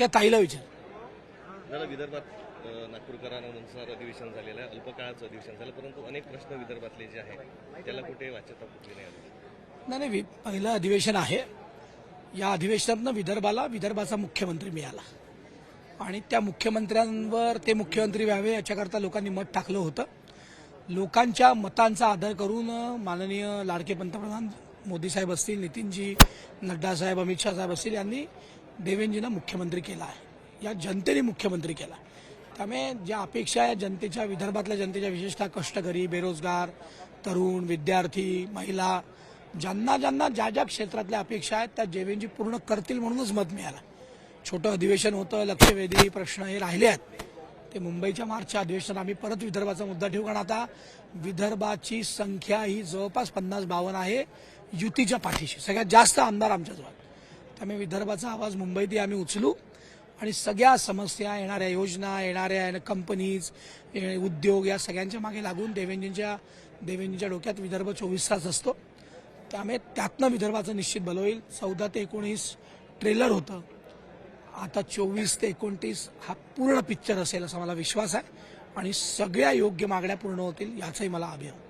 त्या ताईला विचार. विदर्भात अ, नागपूरकरांनुसार अधिवेशन झालेलं आहे. अल्पकाळाचं अधिवेशन झालं परंतु अनेक प्रश्न विदर्भातले जे आहे त्याला कुठे वाच्यता फुटली नाही. नाही नाही वि- पहिलं अधिवेशन आहे. या अधिवेशनातनं विदर्भाला विदर्भाचा मुख्यमंत्री मिळाला. आणि त्या मुख्यमंत्र्यांवर ते मुख्यमंत्री व्हावे याच्याकरता लोकांनी मत टाकलं होतं. लोकांच्या मतांचा आदर करून अ, माननीय लाडके पंतप्रधान मोदी साहेब असतील नितीनजी नड्डा साहेब अमित शाह साहेब असतील यांनी देवेंजीनं मुख्यमंत्री केला आहे. या जनतेने मुख्यमंत्री केला त्यामुळे ज्या अपेक्षा आहे जनतेच्या विदर्भातल्या जनतेच्या विशेषतः कष्टकरी बेरोजगार तरुण विद्यार्थी महिला ज्यांना ज्यांना ज्या ज्या क्षेत्रातल्या अपेक्षा आहेत त्या देवेंजी पूर्ण करतील म्हणूनच मत मिळालं. छोटं अधिवेशन होतं लक्षवेधी प्रश्न हे राहिले आहेत. ते मुंबईच्या मार्चच्या अधिवेशनात आम्ही परत विदर्भाचा मुद्दा ठेवू कारण आता विदर्भाची संख्या ही जवळपास पन्नास बावन्न आहे युतीच्या पाठीशी. सगळ्यात जास्त आमदार आमच्याजवळ त्यामुळे विदर्भाचा आवाज मुंबईतही आम्ही उचलू. आणि सगळ्या समस्या येणाऱ्या योजना येणाऱ्या कंपनीज उद्योग या सगळ्यांच्या मागे लागून देवेंजींच्या देवेंजींच्या डोक्यात विदर्भ चोवीस तास असतो. त्यामुळे त्यातनं विदर्भाचं निश्चित बल होईल. चौदा ते एकोणीस ट्रेलर होतं. आता चोवीस ते एकोणतीस हा पूर्ण पिक्चर असेल असा मला विश्वास आहे. आणि सगळ्या योग्य मागण्या पूर्ण होतील याचाही मला अभिमान.